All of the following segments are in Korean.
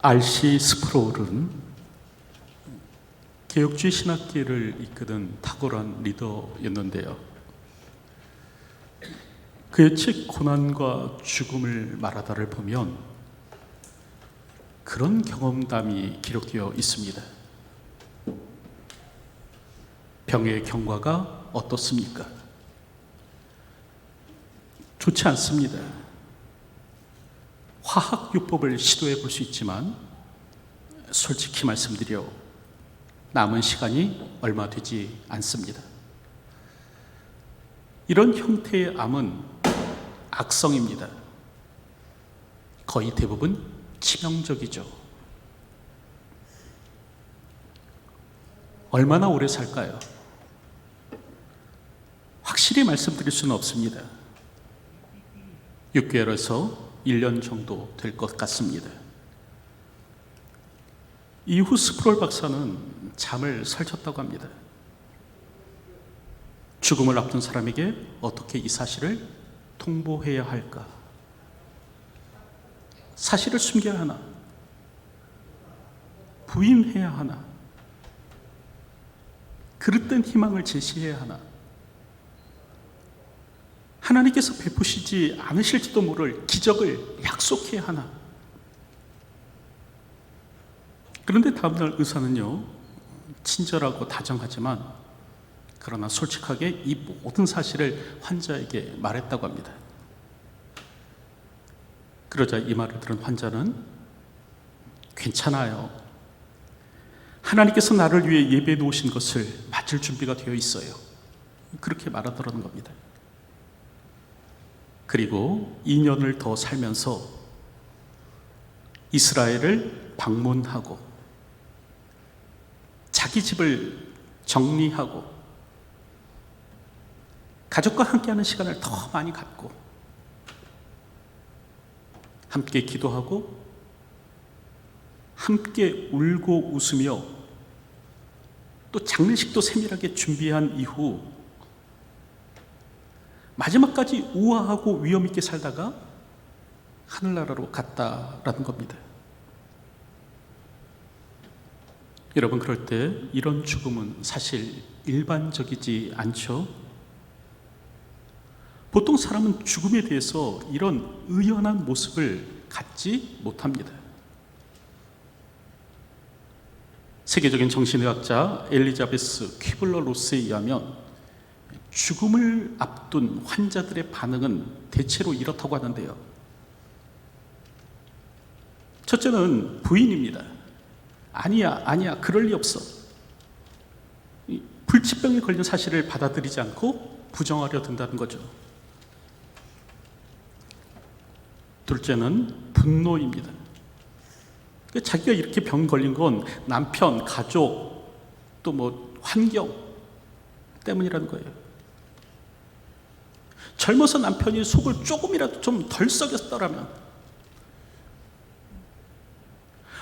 R.C. 스프롤은 개혁주의 신학계를 이끄던 탁월한 리더였는데요. 그의 책 고난과 죽음을 말하다를 보면 그런 경험담이 기록되어 있습니다. 병의 경과가 어떻습니까? 좋지 않습니다. 화학요법을 시도해 볼 수 있지만 솔직히 말씀드려 남은 시간이 얼마 되지 않습니다. 이런 형태의 암은 악성입니다. 거의 대부분 치명적이죠. 얼마나 오래 살까요? 확실히 말씀드릴 수는 없습니다. 6개월에서 1년 정도 될 것 같습니다. 이후 스프롤 박사는 잠을 설쳤다고 합니다. 죽음을 앞둔 사람에게 어떻게 이 사실을 통보해야 할까? 사실을 숨겨야 하나? 부인해야 하나? 그릇된 희망을 제시해야 하나? 하나님께서 베푸시지 않으실지도 모를 기적을 약속해야 하나? 그런데 다음날 의사는요, 친절하고 다정하지만, 그러나 솔직하게 이 모든 사실을 환자에게 말했다고 합니다. 그러자 이 말을 들은 환자는 괜찮아요. 하나님께서 나를 위해 예배해 놓으신 것을 맞을 준비가 되어 있어요. 그렇게 말하더라는 겁니다. 그리고 2년을 더 살면서 이스라엘을 방문하고 자기 집을 정리하고 가족과 함께하는 시간을 더 많이 갖고 함께 기도하고 함께 울고 웃으며 또 장례식도 세밀하게 준비한 이후 마지막까지 우아하고 위험 있게 살다가 하늘나라로 갔다라는 겁니다. 여러분 그럴 때 이런 죽음은 사실 일반적이지 않죠. 보통 사람은 죽음에 대해서 이런 의연한 모습을 갖지 못합니다. 세계적인 정신의학자 엘리자베스 퀴블러 로스에 의하면 죽음을 앞둔 환자들의 반응은 대체로 이렇다고 하는데요. 첫째는 부인입니다. 아니야, 아니야, 그럴 리 없어. 이 불치병에 걸린 사실을 받아들이지 않고 부정하려 든다는 거죠. 둘째는 분노입니다. 자기가 이렇게 병 걸린 건 남편, 가족, 또 뭐 환경 때문이라는 거예요. 젊어서 남편이 속을 조금이라도 좀 덜 썩였더라면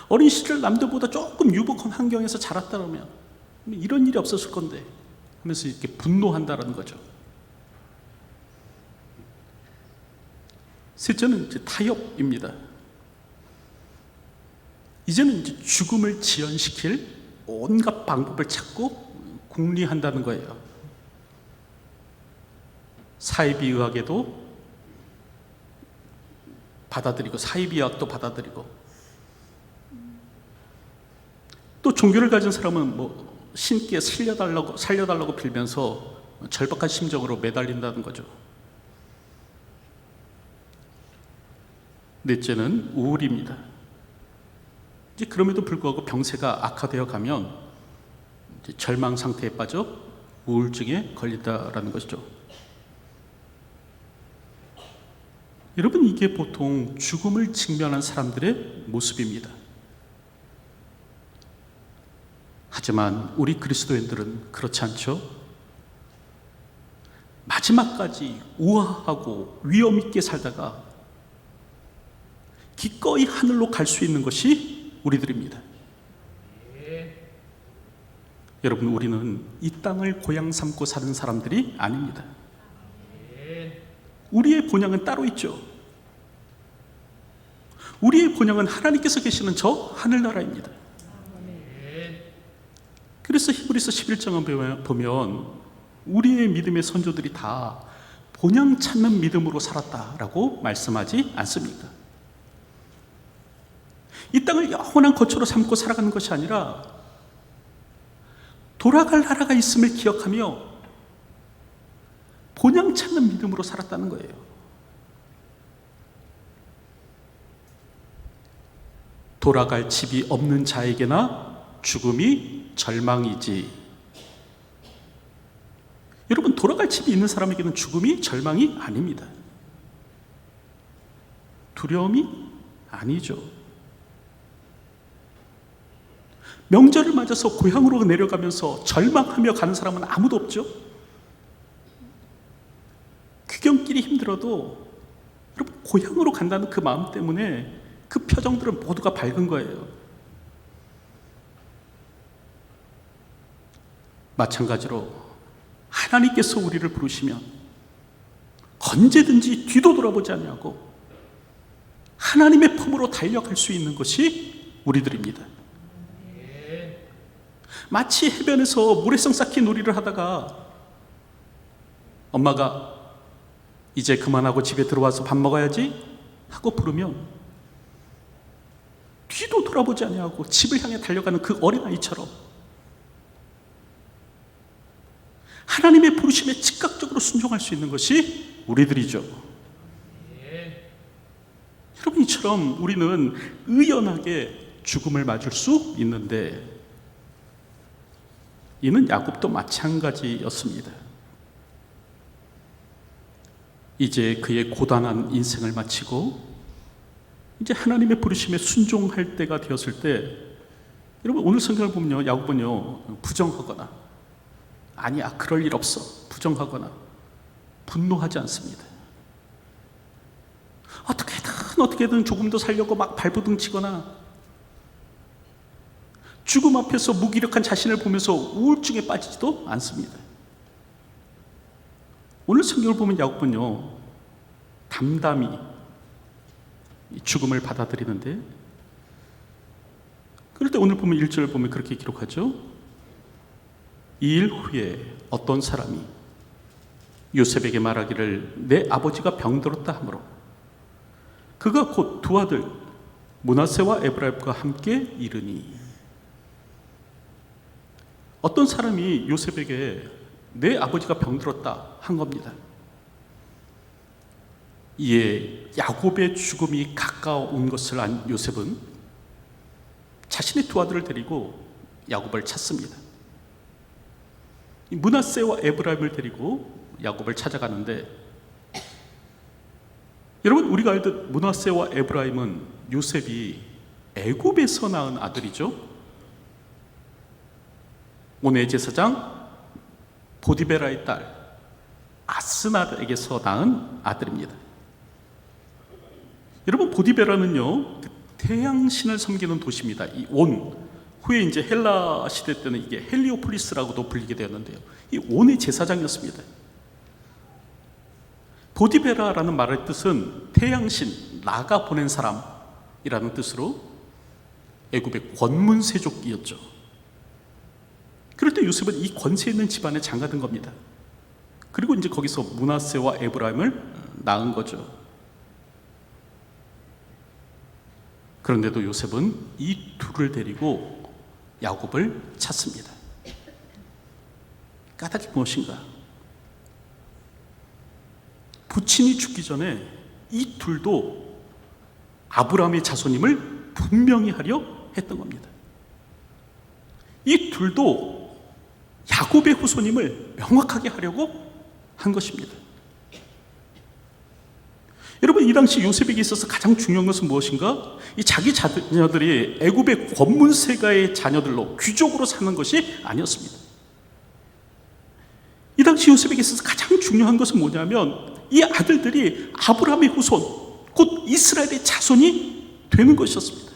어린 시절 남들보다 조금 유복한 환경에서 자랐다면 이런 일이 없었을 건데 하면서 이렇게 분노한다라는 거죠. 셋째는 이제 타협입니다. 이제는 이제 죽음을 지연시킬 온갖 방법을 찾고 궁리한다는 거예요. 사이비 의학에도 받아들이고 사이비 의학도 받아들이고 또 종교를 가진 사람은 뭐 신께 살려달라고 살려달라고 빌면서 절박한 심정으로 매달린다는 거죠. 넷째는 우울입니다. 이제 그럼에도 불구하고 병세가 악화되어 가면 절망 상태에 빠져 우울증에 걸린다라는 것이죠. 여러분 이게 보통 죽음을 직면한 사람들의 모습입니다. 하지만 우리 그리스도인들은 그렇지 않죠. 마지막까지 우아하고 위험 있게 살다가 기꺼이 하늘로 갈 수 있는 것이 우리들입니다. 여러분, 우리는 이 땅을 고향 삼고 사는 사람들이 아닙니다. 우리의 본향은 따로 있죠. 우리의 본향은 하나님께서 계시는 저 하늘나라입니다. 그래서 히브리서 11장을 보면 우리의 믿음의 선조들이 다 본향 찾는 믿음으로 살았다라고 말씀하지 않습니까? 이 땅을 영원한 거처로 삼고 살아가는 것이 아니라 돌아갈 나라가 있음을 기억하며 본향 찾는 믿음으로 살았다는 거예요. 돌아갈 집이 없는 자에게나 죽음이 절망이지. 여러분, 돌아갈 집이 있는 사람에게는 죽음이 절망이 아닙니다. 두려움이 아니죠. 명절을 맞아서 고향으로 내려가면서 절망하며 가는 사람은 아무도 없죠. 귀경길이 힘 들어도 여러분 고향으로 간다는 그 마음 때문에 그 표정들은 모두가 밝은 거예요. 마찬가지로 하나님께서 우리를 부르시면 언제든지 뒤도 돌아보지 아니하고 하나님의 품으로 달려갈 수 있는 것이 우리들입니다. 마치 해변에서 모래성 쌓기 놀이를 하다가 엄마가 이제 그만하고 집에 들어와서 밥 먹어야지 하고 부르면 뒤도 돌아보지 아니하고 집을 향해 달려가는 그 어린아이처럼 하나님의 부르심에 즉각적으로 순종할 수 있는 것이 우리들이죠. 여러분 이처럼 우리는 의연하게 죽음을 맞을 수 있는데 이는 야곱도 마찬가지였습니다. 이제 그의 고단한 인생을 마치고 이제 하나님의 부르심에 순종할 때가 되었을 때 여러분 오늘 성경을 보면요 야곱은요 부정하거나 아니야 그럴 일 없어 부정하거나 분노하지 않습니다. 어떻게든 어떻게든 조금 더 살려고 막 발버둥 치거나 죽음 앞에서 무기력한 자신을 보면서 우울증에 빠지지도 않습니다. 오늘 성경을 보면 야곱은요, 담담히 죽음을 받아들이는데, 그럴 때 오늘 보면 1절을 보면 그렇게 기록하죠. 이 일 후에 어떤 사람이 요셉에게 말하기를 내 아버지가 병들었다 하므로 그가 곧 두 아들 문하세와 에브라임과 함께 이르니 어떤 사람이 요셉에게 내 아버지가 병들었다 한 겁니다. 이에 야곱의 죽음이 가까운 것을 안 요셉은 자신의 두 아들을 데리고 야곱을 찾습니다. 문하세와 에브라임을 데리고 야곱을 찾아가는데 여러분 우리가 알듯 문하세와 에브라임은 요셉이 애굽에서 낳은 아들이죠. 오네 제사장 보디베라의 딸 아스나에게서 낳은 아들입니다. 여러분 보디베라는요 그 태양 신을 섬기는 도시입니다. 이 온 후에 이제 헬라 시대 때는 이게 헬리오폴리스라고도 불리게 되었는데요. 이 온의 제사장이었습니다. 보디베라라는 말의 뜻은 태양신 나가 보낸 사람이라는 뜻으로 애굽의 권문 세족이었죠. 그럴 때 요셉은 이 권세 있는 집안에 장가든 겁니다. 그리고 이제 거기서 문하세와 에브라임을 낳은 거죠. 그런데도 요셉은 이 둘을 데리고 야곱을 찾습니다. 까닭이 무엇인가? 부친이 죽기 전에 이 둘도 아브라함의 자손임을 분명히 하려 했던 겁니다. 이 둘도 야곱의 후손임을 명확하게 하려고 한 것입니다. 여러분 이 당시 요셉에게 있어서 가장 중요한 것은 무엇인가? 이 자기 자녀들이 애굽의 권문세가의 자녀들로 귀족으로 사는 것이 아니었습니다. 이 당시 요셉에게 있어서 가장 중요한 것은 뭐냐면 이 아들들이 아브라함의 후손, 곧 이스라엘의 자손이 되는 것이었습니다.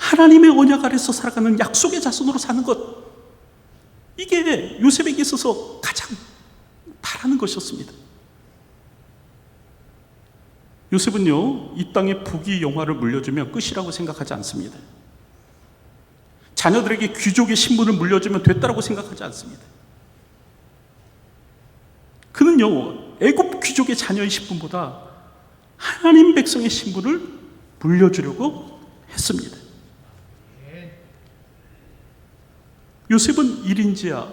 하나님의 언약 아래서 살아가는 약속의 자손으로 사는 것. 이게 요셉에게 있어서 가장 바라는 것이었습니다. 요셉은요, 이 땅에 부귀 영화를 물려주면 끝이라고 생각하지 않습니다. 자녀들에게 귀족의 신분을 물려주면 됐다라고 생각하지 않습니다. 그는요, 애굽 귀족의 자녀의 신분보다 하나님 백성의 신분을 물려주려고 했습니다. 요셉은 1인지야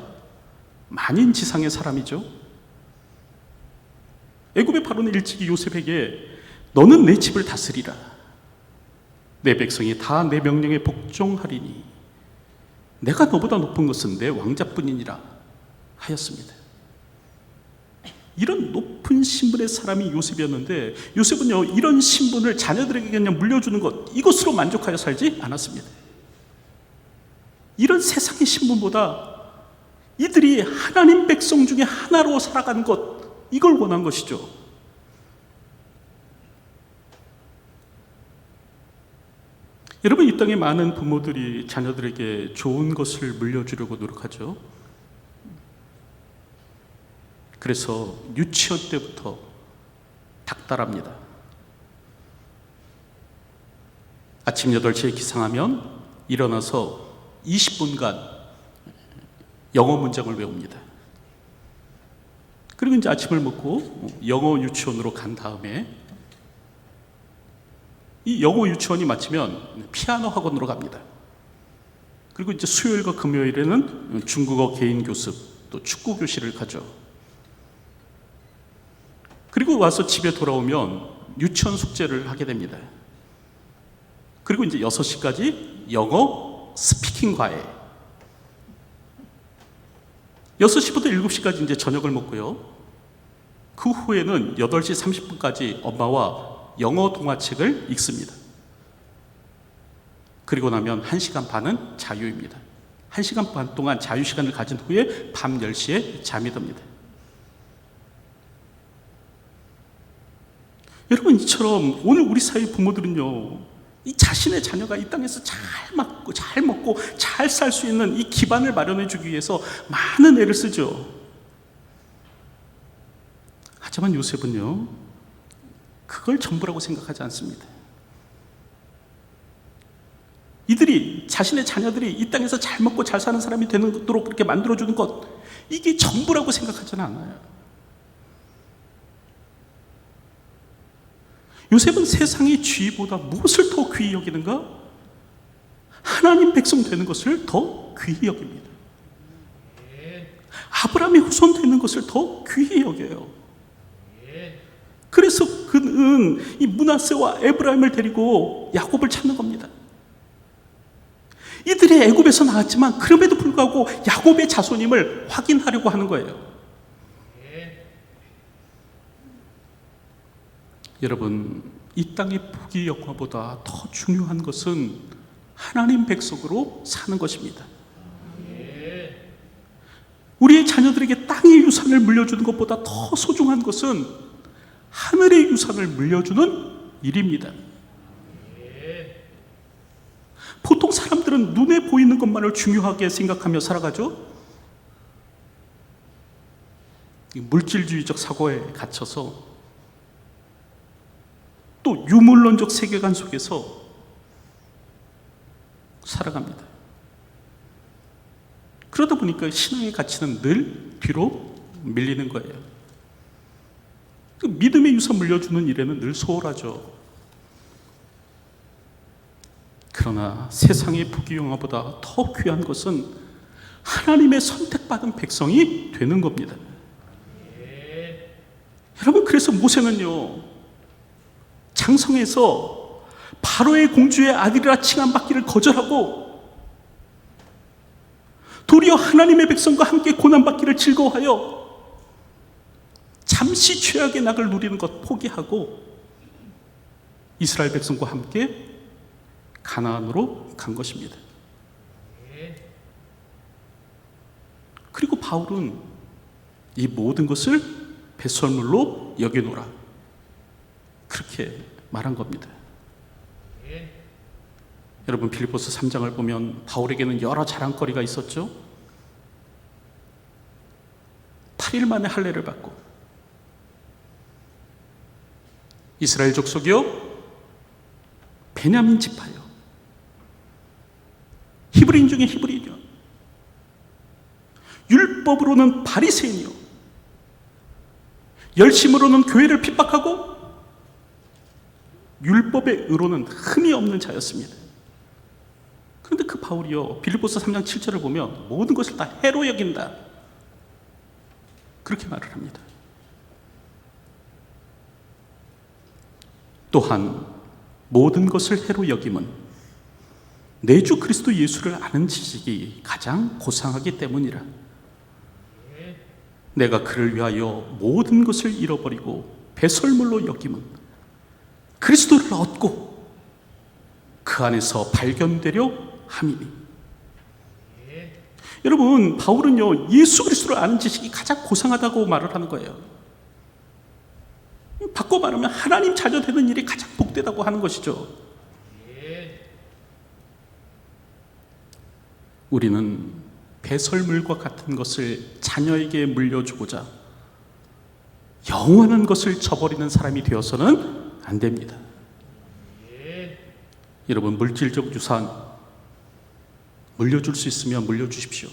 만인 지상의 사람이죠. 애굽의 바로는 일찍이 요셉에게 너는 내 집을 다스리라. 내 백성이 다 내 명령에 복종하리니 내가 너보다 높은 것은 내 왕자뿐이니라 하였습니다. 이런 높은 신분의 사람이 요셉이었는데 요셉은요 이런 신분을 자녀들에게 그냥 물려주는 것 이것으로 만족하여 살지 않았습니다. 이런 세상의 신분보다 이들이 하나님 백성 중에 하나로 살아가는 것 이걸 원한 것이죠. 여러분 이 땅에 많은 부모들이 자녀들에게 좋은 것을 물려주려고 노력하죠. 그래서 유치원 때부터 닥달합니다. 아침 8시에 기상하면 일어나서 20분간 영어 문장을 외웁니다. 그리고 이제 아침을 먹고 영어 유치원으로 간 다음에 이 영어 유치원이 마치면 피아노 학원으로 갑니다. 그리고 이제 수요일과 금요일에는 중국어 개인 교습, 또 축구 교실을 가죠. 그리고 와서 집에 돌아오면 유치원 숙제를 하게 됩니다. 그리고 이제 6시까지 영어 스피킹 과외. 6시부터 7시까지 이제 저녁을 먹고요. 그 후에는 8시 30분까지 엄마와 영어 동화책을 읽습니다. 그리고 나면 1시간 반은 자유입니다. 1시간 반 동안 자유 시간을 가진 후에 밤 10시에 잠이 듭니다. 여러분 이처럼 오늘 우리 사회 부모들은요. 이 자신의 자녀가 이 땅에서 잘 맞고 잘 먹고 잘 살 수 있는 이 기반을 마련해 주기 위해서 많은 애를 쓰죠. 하지만 요셉은요. 그걸 전부라고 생각하지 않습니다. 이들이 자신의 자녀들이 이 땅에서 잘 먹고 잘 사는 사람이 되도록 그렇게 만들어주는 것 이게 전부라고 생각하지는 않아요. 요셉은 세상의 쥐보다 무엇을 더 귀히 여기는가? 하나님 백성 되는 것을 더 귀히 여깁니다. 아브라함의 후손 되는 것을 더 귀히 여겨요. 그래서 그는 이 문하세와 에브라임을 데리고 야곱을 찾는 겁니다. 이들이 애굽에서 나왔지만 그럼에도 불구하고 야곱의 자손임을 확인하려고 하는 거예요. 여러분, 이 땅의 부귀 영화보다 더 중요한 것은 하나님 백성으로 사는 것입니다. 우리의 자녀들에게 땅의 유산을 물려주는 것보다 더 소중한 것은 하늘의 유산을 물려주는 일입니다. 보통 사람들은 눈에 보이는 것만을 중요하게 생각하며 살아가죠. 물질주의적 사고에 갇혀서 또 유물론적 세계관 속에서 살아갑니다. 그러다 보니까 신앙의 가치는 늘 뒤로 밀리는 거예요. 그 믿음의 유산 물려주는 일에는 늘 소홀하죠. 그러나 세상의 부귀영화보다 더 귀한 것은 하나님의 선택받은 백성이 되는 겁니다. 여러분 그래서 모세는요 장성에서 바로의 공주의 아들이라 칭함받기를 거절하고 도리어 하나님의 백성과 함께 고난받기를 즐거워하여 잠시 죄악의 낙을 누리는 것 포기하고 이스라엘 백성과 함께 가나안으로 간 것입니다. 그리고 바울은 이 모든 것을 배설물로 여겨놓으라. 그렇게 말한 겁니다. 여러분 빌립보서 3장을 보면 바울에게는 여러 자랑거리가 있었죠. 8일 만에 할례를 받고. 이스라엘 족속이요? 베냐민 지파요. 히브리인 중에 히브리인이요. 율법으로는 바리새인이요. 열심으로는 교회를 핍박하고 율법의 의로는 흠이 없는 자였습니다. 그런데 그 바울이요 빌립보서 3장 7절을 보면 모든 것을 다 해로 여긴다. 그렇게 말을 합니다. 또한 모든 것을 해로 여김은 내 주 그리스도 예수를 아는 지식이 가장 고상하기 때문이라. 내가 그를 위하여 모든 것을 잃어버리고 배설물로 여김은 그리스도를 얻고 그 안에서 발견되려 함이니. 여러분, 바울은요, 예수 그리스도를 아는 지식이 가장 고상하다고 말을 하는 거예요. 바꿔 말하면 하나님 자녀 되는 일이 가장 복되다고 하는 것이죠. 우리는 배설물과 같은 것을 자녀에게 물려주고자 영원한 것을 저버리는 사람이 되어서는 안 됩니다. 여러분 물질적 유산 물려줄 수 있으면 물려주십시오.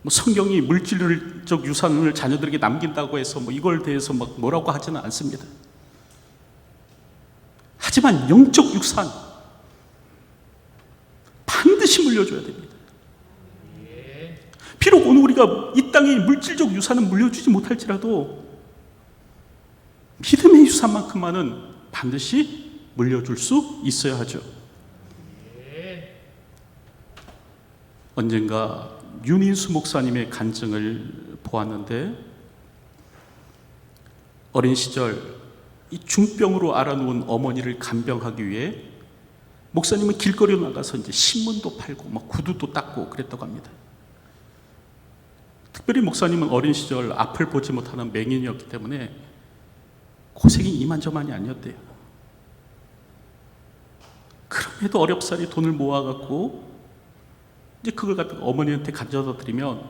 뭐 성경이 물질적 유산을 자녀들에게 남긴다고 해서 뭐 이걸 대해서 막 뭐라고 하지는 않습니다. 하지만 영적 유산 반드시 물려줘야 됩니다. 비록 오늘 우리가 이 땅에 물질적 유산은 물려주지 못할지라도 믿음의 유산만큼만은 반드시 물려줄 수 있어야 하죠. 언젠가 윤인수 목사님의 간증을 보았는데 어린 시절 이 중병으로 알아놓은 어머니를 간병하기 위해 목사님은 길거리로 나가서 이제 신문도 팔고 막 구두도 닦고 그랬다고 합니다. 특별히 목사님은 어린 시절 앞을 보지 못하는 맹인이었기 때문에 고생이 이만저만이 아니었대요. 그럼에도 어렵사리 돈을 모아갖고 이제 그걸 갖다가 어머니한테 가져다 드리면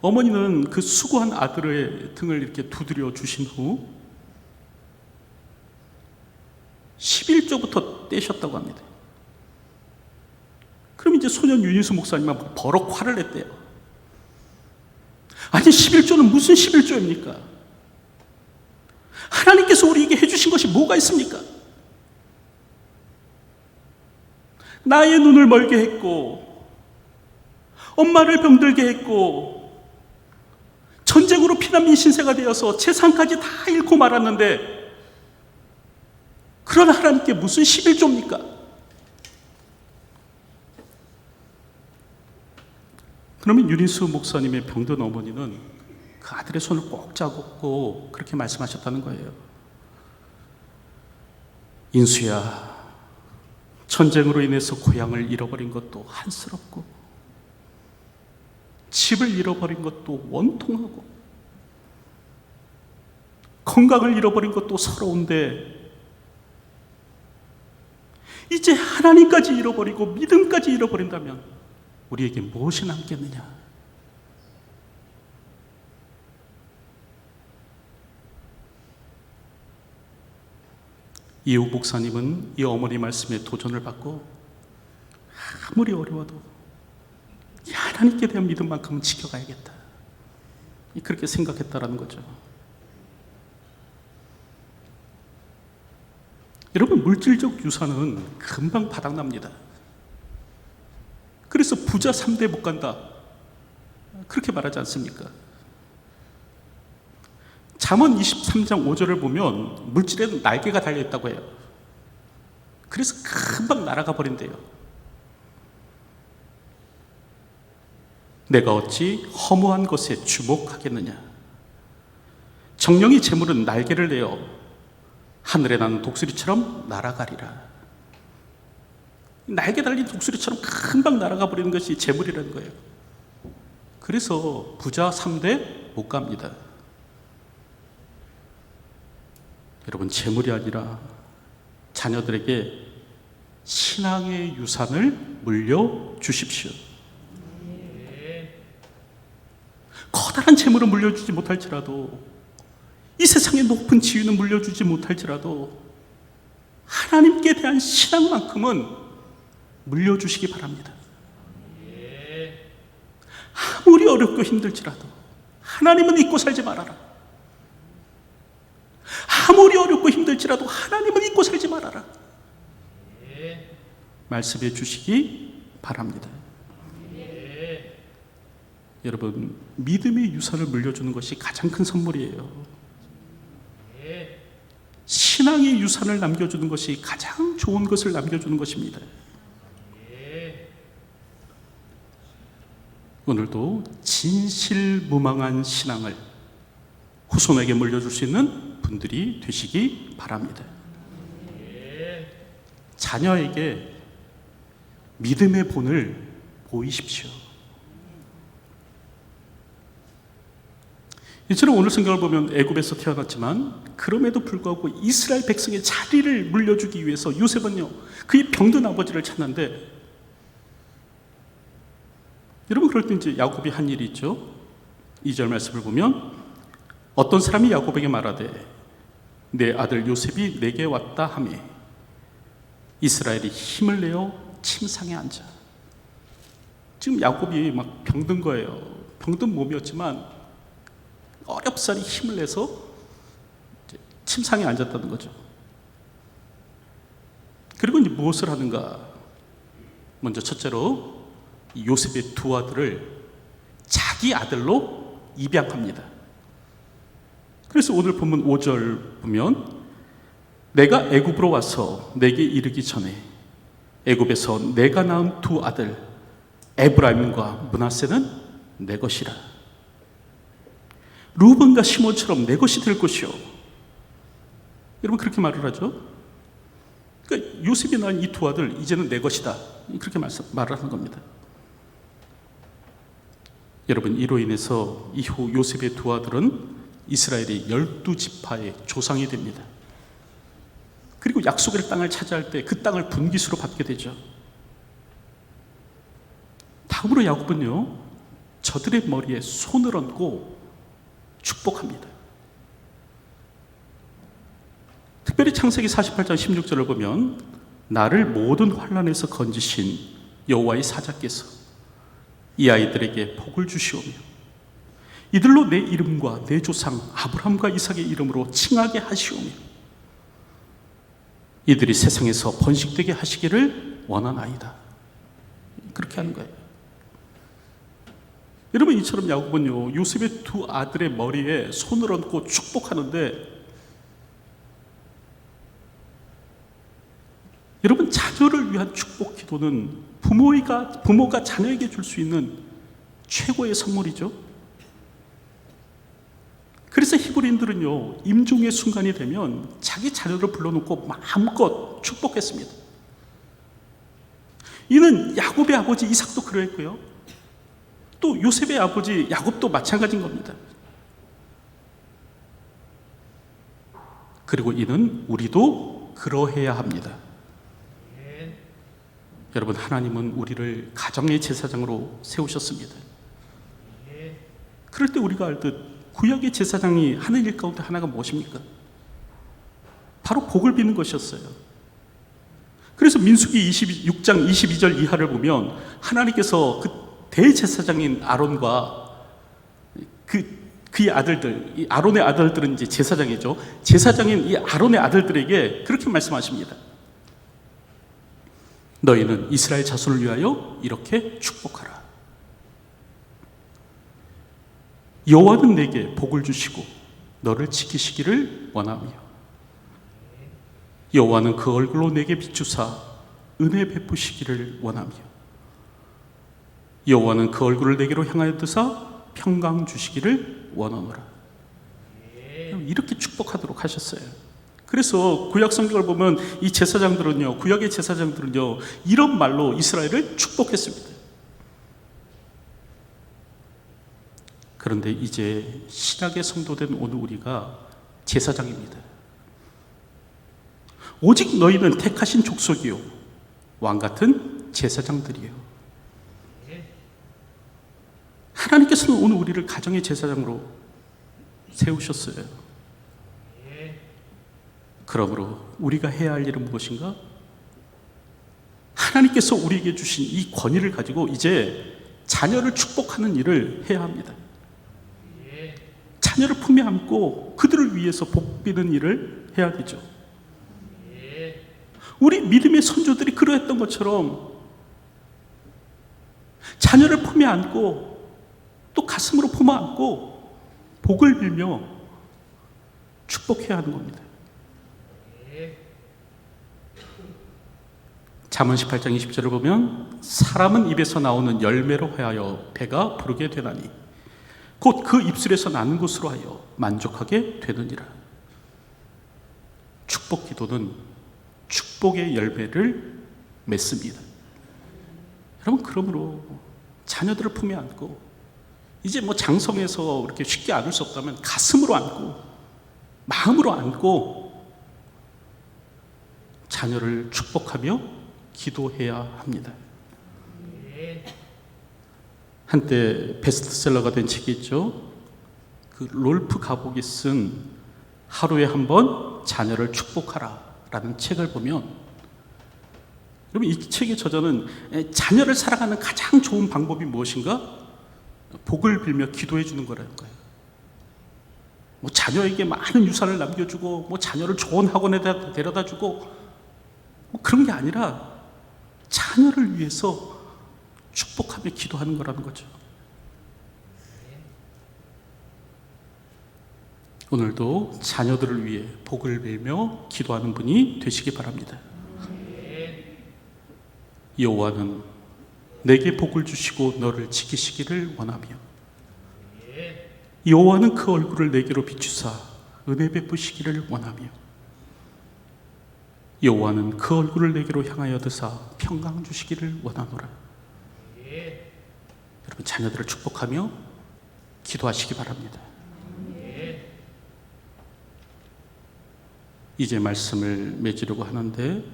어머니는 그 수고한 아들의 등을 이렇게 두드려 주신 후 11조부터 떼셨다고 합니다. 그럼 이제 소년 윤희수 목사님은 버럭 화를 냈대요. 아니 11조는 무슨 11조입니까? 하나님께서 우리에게 해주신 것이 뭐가 있습니까? 나의 눈을 멀게 했고, 엄마를 병들게 했고, 전쟁으로 피난민 신세가 되어서 재산까지 다 잃고 말았는데, 그런 하나님께 무슨 11조입니까? 그러면 유리수 목사님의 병든 어머니는 그 아들의 손을 꼭 잡고 그렇게 말씀하셨다는 거예요. 인수야, 전쟁으로 인해서 고향을 잃어버린 것도 한스럽고, 집을 잃어버린 것도 원통하고, 건강을 잃어버린 것도 서러운데, 이제 하나님까지 잃어버리고 믿음까지 잃어버린다면 우리에게 무엇이 남겠느냐? 이호 목사님은 이 어머니 말씀에 도전을 받고 아무리 어려워도 하나님께 대한 믿음만큼은 지켜가야겠다. 그렇게 생각했다라는 거죠. 여러분 물질적 유산은 금방 바닥납니다. 그래서 부자 3대 못 간다. 그렇게 말하지 않습니까? 잠언 23장 5절을 보면 물질에는 날개가 달려 있다고 해요. 그래서 금방 날아가 버린대요. 내가 어찌 허무한 것에 주목하겠느냐? 정령이 재물은 날개를 내어 하늘에 나는 독수리처럼 날아가리라. 날개 달린 독수리처럼 금방 날아가 버리는 것이 재물이라는 거예요. 그래서 부자 3대 못 갑니다. 여러분 재물이 아니라 자녀들에게 신앙의 유산을 물려 주십시오. 커다란 재물을 물려주지 못할지라도 이 세상의 높은 지위는 물려주지 못할지라도 하나님께 대한 신앙만큼은 물려주시기 바랍니다. 아무리 어렵고 힘들지라도 하나님은 잊고 살지 말아라. 아무리 어렵고 힘들지라도 하나님은 잊고 살지 말아라. 말씀해 주시기 바랍니다. 여러분, 믿음의 유산을 물려주는 것이 가장 큰 선물이에요. 신앙의 유산을 남겨주는 것이 가장 좋은 것을 남겨주는 것입니다. 오늘도 진실무망한 신앙을 후손에게 물려줄 수 있는 분들이 되시기 바랍니다. 자녀에게 믿음의 본을 보이십시오. 이처럼 오늘 성경을 보면 애굽에서 태어났지만 그럼에도 불구하고 이스라엘 백성의 자리를 물려주기 위해서 요셉은요 그의 병든 아버지를 찾는데 여러분 그럴 때 이제 야곱이 한 일이 있죠. 2절 말씀을 보면 어떤 사람이 야곱에게 말하되 내 아들 요셉이 내게 왔다 하매 이스라엘이 힘을 내어 침상에 앉아 지금 야곱이 막 병든 거예요. 병든 몸이었지만 어렵사리 힘을 내서 침상에 앉았다는 거죠. 그리고 이제 무엇을 하는가? 먼저 첫째로 이 요셉의 두 아들을 자기 아들로 입양합니다. 그래서 오늘 본문 5절 보면 내가 애굽으로 와서 내게 이르기 전에 애굽에서 내가 낳은 두 아들 에브라임과 문하세는 내 것이라. 루벤과 시몬처럼 내 것이 될 것이요. 여러분 그렇게 말을 하죠. 그러니까 요셉이 낳은 이 두 아들 이제는 내 것이다. 그렇게 말을 하는 겁니다. 여러분 이로 인해서 이후 요셉의 두 아들은 이스라엘의 열두 지파의 조상이 됩니다. 그리고 약속의 땅을 차지할 때 그 땅을 분기수로 받게 되죠. 다음으로 야곱은요 저들의 머리에 손을 얹고 축복합니다. 특별히 창세기 48장 16절을 보면 나를 모든 환란에서 건지신 여호와의 사자께서 이 아이들에게 복을 주시오며 이들로 내 이름과 내 조상 아브람과 이삭의 이름으로 칭하게 하시오며 이들이 세상에서 번식되게 하시기를 원하나이다. 그렇게 하는 거예요. 여러분 이처럼 야곱은요 요셉의 두 아들의 머리에 손을 얹고 축복하는데 여러분 자녀를 위한 축복 기도는 부모가 부모가 자녀에게 줄 수 있는 최고의 선물이죠. 그래서 히브리인들은요 임종의 순간이 되면 자기 자녀를 불러놓고 마음껏 축복했습니다. 이는 야곱의 아버지 이삭도 그러했고요. 또 요셉의 아버지 야곱도 마찬가지인 겁니다. 그리고 이는 우리도 그러해야 합니다. 여러분 하나님은 우리를 가정의 제사장으로 세우셨습니다. 그럴 때 우리가 알듯 구약의 제사장이 하는 일 가운데 하나가 무엇입니까? 바로 복을 비는 것이었어요. 그래서 민수기 26장 22절 이하를 보면 하나님께서 그 대제사장인 아론과 그 그의 아들들, 이 아론의 아들들은 이제 제사장이죠. 제사장인 이 아론의 아들들에게 그렇게 말씀하십니다. 너희는 이스라엘 자손을 위하여 이렇게 축복하라. 여호와는 내게 복을 주시고 너를 지키시기를 원하며 여호와는 그 얼굴로 내게 비추사 은혜 베푸시기를 원하며 여호와는 그 얼굴을 내게로 향하여 드사 평강 주시기를 원하노라. 이렇게 축복하도록 하셨어요. 그래서 구약 성경을 보면 이 제사장들은요, 구약의 제사장들은요, 이런 말로 이스라엘을 축복했습니다. 그런데 이제 신약의 성도된 오늘 우리가 제사장입니다. 오직 너희는 택하신 족속이요, 왕 같은 제사장들이요. 하나님께서는 오늘 우리를 가정의 제사장으로 세우셨어요. 그러므로 우리가 해야 할 일은 무엇인가? 하나님께서 우리에게 주신 이 권위를 가지고 이제 자녀를 축복하는 일을 해야 합니다. 자녀를 품에 안고 그들을 위해서 복비는 일을 해야 되죠. 우리 믿음의 선조들이 그러했던 것처럼 자녀를 품에 안고 또 가슴으로 품어 안고 복을 빌며 축복해야 하는 겁니다. 잠언 18장 20절을 보면 사람은 입에서 나오는 열매로 하여 배가 부르게 되나니 곧 그 입술에서 나는 것으로 하여 만족하게 되느니라. 축복 기도는 축복의 열매를 맺습니다. 여러분 그러므로 자녀들을 품에 안고 이제 뭐 장성에서 그렇게 쉽게 안을 수 없다면 가슴으로 안고 마음으로 안고 자녀를 축복하며 기도해야 합니다. 한때 베스트셀러가 된 책이 있죠. 그 롤프 가복이 쓴 하루에 한 번 자녀를 축복하라 라는 책을 보면 여러분 이 책의 저자는 자녀를 살아가는 가장 좋은 방법이 무엇인가? 복을 빌며 기도해 주는 거라는 거예요. 뭐 자녀에게 많은 유산을 남겨주고 뭐 자녀를 좋은 학원에 데려다 주고 뭐 그런 게 아니라 자녀를 위해서 축복하며 기도하는 거라는 거죠. 오늘도 자녀들을 위해 복을 빌며 기도하는 분이 되시기 바랍니다. 여호와는 내게 복을 주시고 너를 지키시기를 원하며 여호와는 그 얼굴을 내게로 비추사 은혜 베푸시기를 원하며 여호와는 그 얼굴을 내게로 향하여 드사 평강 주시기를 원하노라. 여러분 자녀들을 축복하며 기도하시기 바랍니다. 이제 말씀을 맺으려고 하는데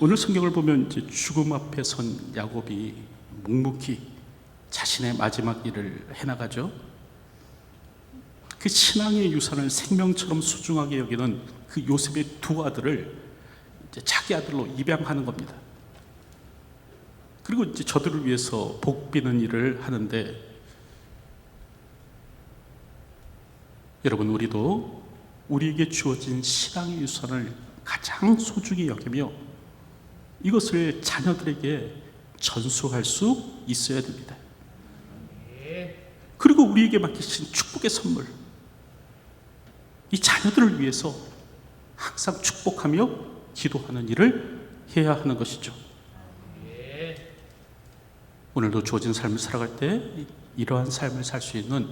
오늘 성경을 보면 이제 죽음 앞에 선 야곱이 묵묵히 자신의 마지막 일을 해나가죠. 그 신앙의 유산을 생명처럼 소중하게 여기는 그 요셉의 두 아들을 자기 아들로 입양하는 겁니다. 그리고 이제 저들을 위해서 복 비는 일을 하는데 여러분 우리도 우리에게 주어진 신앙의 유산을 가장 소중히 여기며 이것을 자녀들에게 전수할 수 있어야 됩니다. 그리고 우리에게 맡기신 축복의 선물, 이 자녀들을 위해서 항상 축복하며 기도하는 일을 해야 하는 것이죠. 오늘도 주어진 삶을 살아갈 때 이러한 삶을 살 수 있는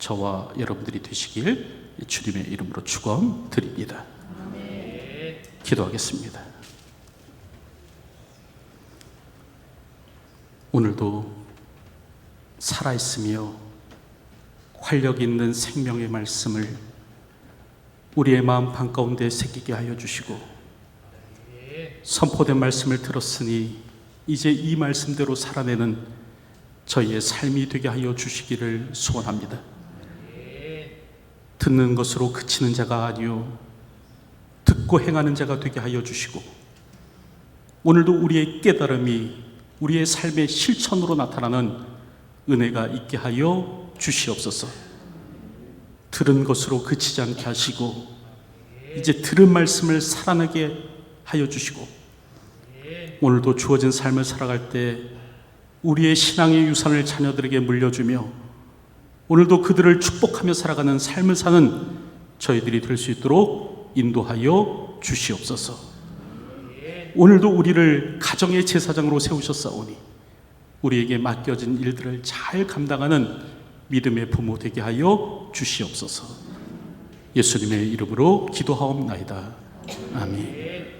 저와 여러분들이 되시길 주님의 이름으로 축원드립니다. 기도하겠습니다. 오늘도 살아있으며 활력 있는 생명의 말씀을 우리의 마음 한가운데 새기게 하여 주시고 선포된 말씀을 들었으니 이제 이 말씀대로 살아내는 저희의 삶이 되게 하여 주시기를 소원합니다. 듣는 것으로 그치는 자가 아니요 듣고 행하는 자가 되게 하여 주시고 오늘도 우리의 깨달음이 우리의 삶의 실천으로 나타나는 은혜가 있게 하여 주시옵소서. 들은 것으로 그치지 않게 하시고 이제 들은 말씀을 살아내게 하여 주시고 오늘도 주어진 삶을 살아갈 때 우리의 신앙의 유산을 자녀들에게 물려주며 오늘도 그들을 축복하며 살아가는 삶을 사는 저희들이 될 수 있도록 인도하여 주시옵소서. 오늘도 우리를 가정의 제사장으로 세우셨사오니 우리에게 맡겨진 일들을 잘 감당하는 믿음의 부모 되게 하여 주시옵소서. 예수님의 이름으로 기도하옵나이다. 아멘.